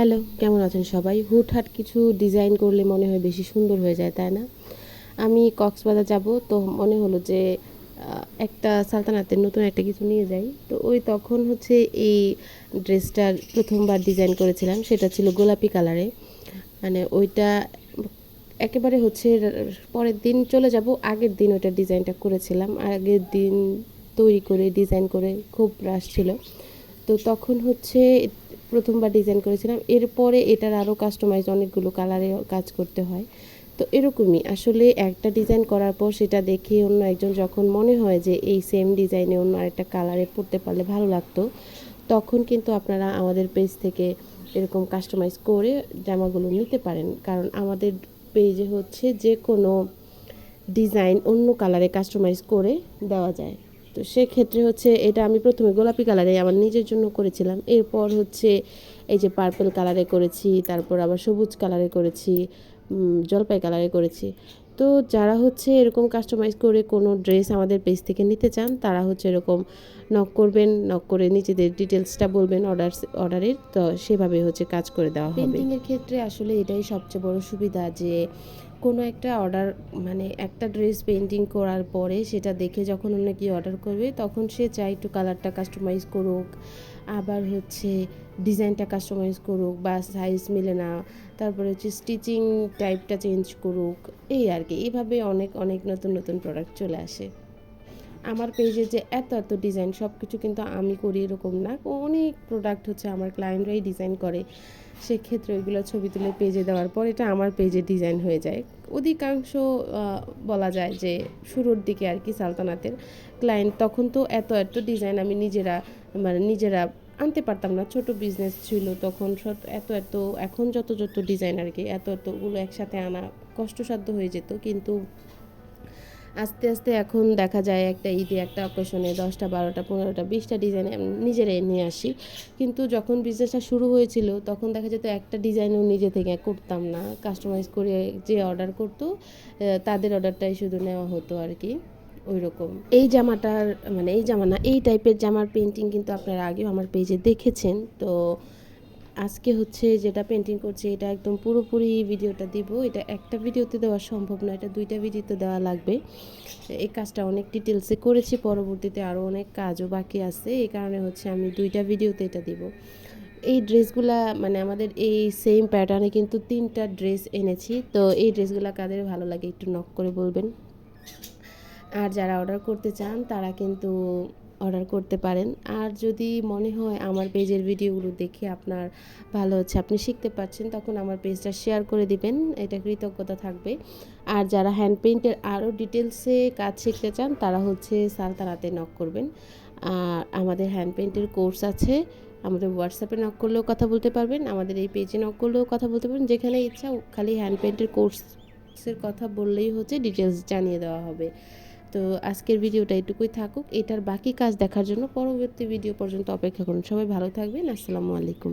Hello, কেমন আছেন সবাই? হুটহাট কিছু ডিজাইন করলে মনে হয় বেশি সুন্দর হয়ে যায়, তাই না? আমি কক্সবাজার যাব, তো মনে হলো যে একটা সালতানাতের নতুন একটা কিছু নিয়ে যাই। তো ওই তখন হচ্ছে এই ড্রেসটার প্রথমবার ডিজাইন করেছিলাম, সেটা ছিল গোলাপি কালারে। মানে ওইটা একেবারে হচ্ছে পরের দিন চলে যাব, আগের দিন ওইটা ডিজাইনটা করেছিলাম। আগের দিন তৈরি করে ডিজাইন করে খুব রাশ ছিল। তো তখন হচ্ছে প্রথমবার ডিজাইন করেছিলাম। এরপরে এটার আরও কাস্টমাইজ অনেকগুলো কালারে কাজ করতে হয়। তো এরকমই। আসলে একটা ডিজাইন করার পর সেটা দেখে অন্য একজন যখন মনে হয় যে এই সেম ডিজাইনে অন্য আরেকটা কালারে পরতে পারলে ভালো লাগতো, তখন কিন্তু আপনারা আমাদের পেজ থেকে এরকম কাস্টমাইজ করে জামাগুলো নিতে পারেন। কারণ আমাদের পেজে হচ্ছে যে কোনো ডিজাইন অন্য কালারে কাস্টমাইজ করে দেওয়া যায়। তো সেক্ষেত্রে হচ্ছে এটা আমি প্রথমে গোলাপি কালারে আমার নিজের জন্য করেছিলাম। এরপর হচ্ছে এই যে পার্পেল কালারে করেছি, তারপর আবার সবুজ কালারে করেছি জলপাই কালারে করেছি। তো যারা হচ্ছে এরকম কাস্টমাইজ করে কোনো ড্রেস আমাদের পেজ থেকে নিতে চান, তারা হচ্ছে এরকম নক করবেন নক করে নিজেদের ডিটেলসটা বলবেন অর্ডার অর্ডারের তো সেভাবে হচ্ছে কাজ করে দেওয়া হবে। পেন্টিংয়ের ক্ষেত্রে আসলে এটাই সবচেয়ে বড় সুবিধা যে কোনো একটা অর্ডার মানে একটা ড্রেস পেন্টিং করার পরে সেটা দেখে যখন অন্য কি অর্ডার করবে, তখন সে চায় একটু কালারটা কাস্টমাইজ করুক, আবার হচ্ছে ডিজাইনটা কাস্টমাইজ করুক বা সাইজ মিলে না, তারপরে হচ্ছে স্টিচিং টাইপটা চেঞ্জ করুক, এই আর কি এইভাবে অনেক অনেক নতুন নতুন প্রোডাক্ট চলে আসে। আমার পেজে যে এত এত ডিজাইন সব কিছু কিন্তু আমি করি এরকম না। অনেক প্রোডাক্ট হচ্ছে আমার ক্লায়েন্টরাই ডিজাইন করে। সেক্ষেত্রে ওইগুলো ছবি তুলে পেজে দেওয়ার পর এটা আমার পেজে ডিজাইন হয়ে যায়। অধিকাংশ বলা যায় যে শুরুর দিকে আর কি সালতানাতের ক্লায়েন্ট তখন তো এত এত ডিজাইন আমি নিজেরা মানে নিজেরা আনতে পারতাম না। ছোট বিজনেস ছিল, তখন সত- এত এত, এখন যত যত ডিজাইন আর কি, এত, এতগুলো একসাথে আনা কষ্টসাধ্য হয়ে যেত, কিন্তু আস্তে আস্তে এখন দেখা যায় একটা ঈদে একটা অকেশনে দশটা, বারোটা, পনেরোটা, বিশটা ডিজাইন নিজেরাই নিয়ে আসি। কিন্তু যখন বিজনেসটা শুরু হয়েছিল, তখন দেখা যেত একটা ডিজাইনও নিজে থেকে করতাম না। কাস্টমাইজ করে যে অর্ডার করতো তাদের অর্ডারটাই শুধু নেওয়া হতো আর কি ওই রকম এই জামাটার মানে এই জামা না, এই টাইপের জামার পেন্টিং কিন্তু আপনারা আগেও আমার পেজে দেখেছেন, তো আজকে হচ্ছে যেটা পেন্টিং করছি, এটা একদম পুরোপুরি ভিডিওটা দিব। এটা একটা ভিডিওতে দেওয়া সম্ভব না, এটা দুইটা ভিডিওতে দেওয়া লাগবে। এই কাজটা অনেক ডিটেলসে করেছি, পরবর্তীতে আরও অনেক কাজও বাকি আছে। এই কারণে হচ্ছে আমি দুইটা ভিডিওতে এটা দিব। এই ড্রেসগুলা মানে আমাদের এই সেম প্যাটার্নে কিন্তু তিনটা ড্রেস এনেছি। তো এই ড্রেসগুলা কাদের ভালো লাগে একটু নক করে বলবেন। আর যারা অর্ডার করতে চান, তারা কিন্তু অর্ডার করতে পারেন। আর যদি মনে হয় আমার পেজের ভিডিওগুলো দেখে আপনার ভালো হচ্ছে, আপনি শিখতে পারছেন, তখন আমার পেজটা শেয়ার করে দিবেন। এটা কৃতজ্ঞতা থাকবে। আর যারা হ্যান্ড পেইন্টের আরও ডিটেলসে কাজ শিখতে চান, তারা হচ্ছে সালতানাতে নক করবেন। আর আমাদের হ্যান্ড পেইন্টের কোর্স আছে। আমাদের হোয়াটসঅ্যাপে নক করলেও কথা বলতে পারবেন, আমাদের এই পেজে নক করলেও কথা বলতে পারবেন। যেখানে ইচ্ছা, খালি হ্যান্ড পেইন্টের কোর্সের কথা বললেই হচ্ছে ডিটেলস জানিয়ে দেওয়া হবে। তো আজকের ভিডিওটা এটুকুই থাকুক। এটার বাকি কাজ দেখার জন্য পরবর্তী ভিডিও পর্যন্ত অপেক্ষা করুন। সবাই ভালো থাকবেন। আসসালামু আলাইকুম।